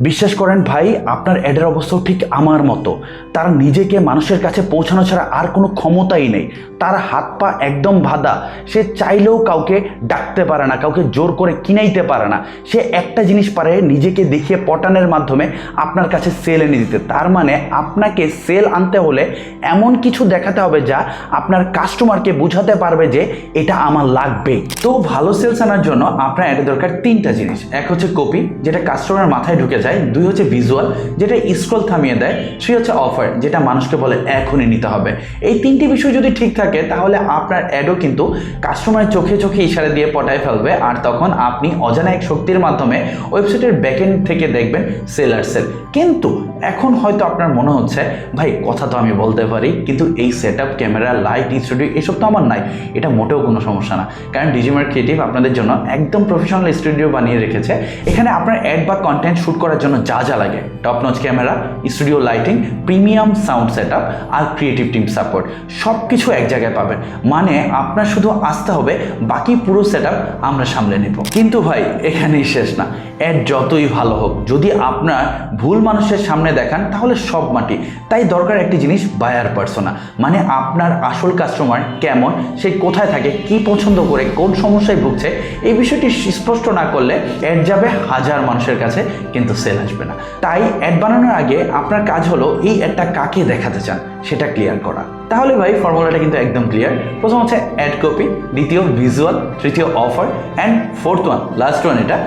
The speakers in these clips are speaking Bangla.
বিশ্বাস করেন ভাই, আপনার অ্যাডের অবস্থাও ঠিক আমার মতো। তারা নিজেকে মানুষের কাছে পৌঁছানো ছাড়া আর কোনো ক্ষমতাই নেই। তার হাত পা একদম বাঁধা। সে চাইলেও কাউকে ডাকতে পারে না, কাউকে জোর করে কিনাইতে পারে না। সে একটা জিনিস পারে, নিজেকে দেখিয়ে পটানের মাধ্যমে আপনার কাছে সেল এনে দিতে। তার মানে আপনাকে সেল আনতে হলে এমন কিছু দেখাতে হবে যা আপনার কাস্টমারকে বোঝাতে পারবে যে এটা আমার লাগবে। তো ভালো সেলস আনার জন্য আপনার অ্যাডে দরকার তিনটা জিনিস। এক হচ্ছে কপি, যেটা কাস্টমার মাথায় ঢুকে যায়। দুই হচ্ছে ভিজুয়াল যেটা স্ক্রল থামিয়ে দেয় থ্রি হচ্ছে অফার যেটা মানুষকে বলে এখনই নিতে হবে। এই তিনটি বিষয় যদি ঠিক থাকে, তাহলে আপনার অ্যাডও কিন্তু কাস্টমারের চোখে চোখে ইশারা দিয়ে পটায় ফেলবে, আর তখন আপনি অজানা এক শক্তির মাধ্যমে ওয়েবসাইটের ব্যাকএন্ড থেকে দেখবেন সেলার সেল কিন্তু এখন হয়তো আপনার মনে হচ্ছে, ভাই, কথা তো আমি বলতে পারি, কিন্তু এই set up camera light studio এসব তো আমার নাই। এটা মোটেও কোনো সমস্যা না। কারণ ডিজিমার ক্রিয়েটিভ আপনাদের জন্য একদম প্রফেশনাল স্টুডিও বানিয়ে রেখেছে। এখানে আপনার অ্যাড বা কন্টেন্ট শ্যুট করার জন্য যা যা লাগে। Top notch camera studio lighting premium sound set আর ক্রিয়েটিভ টিম সাপোর্ট সব কিছু এক জায়গায় পাবেন। মানে আপনার শুধু আসতে হবে, বাকি পুরো সেট আমরা সামলে নেব। কিন্তু ভাই, এখানেই শেষ না। অ্যাড যতই ভালো হোক, যদি আপনার ভুল মানুষের সামনে দেখান, তাহলে সব মাটি। তাই দরকার একটি জিনিস বায়ার পার্সোনা মানে আপনার আসল কাস্টমার কেমন, সে কোথায় থাকে, কি পছন্দ করে, কোন সমস্যায় ভুগছে, এই বিষয়টি স্পষ্ট না করলে অ্যাড যাবে হাজার মানুষের কাছে, কিন্তু সেল আসবে না। তাই অ্যাড বানানোর আগে আপনার কাজ হলো এই অ্যাডটা কাকে দেখাতে চান সেটা ক্লিয়ার করা। তাহলে ভাই ফর্মুলাটা কিন্তু একদম ক্লিয়ার প্রথম হচ্ছে অ্যাড কপি দ্বিতীয় ভিজুয়াল তৃতীয় offer and fourth one last one এটা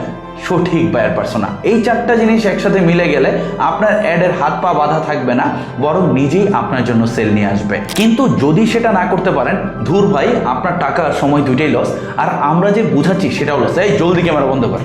সঠিক বায়ার পার্সোনা এই চারটা জিনিস একসাথে মিলে গেলে আপনার অ্যাডের হাত পা বাঁধা থাকবে না, বরং নিজেই আপনার জন্য সেল নিয়ে আসবে। কিন্তু যদি সেটা না করতে পারেন, ধুর ভাই, আপনার টাকা সময় দুইটাই লস আর আমরা যে বুঝাচ্ছি সেটাও লস এই জলদি ক্যামেরা বন্ধ কর।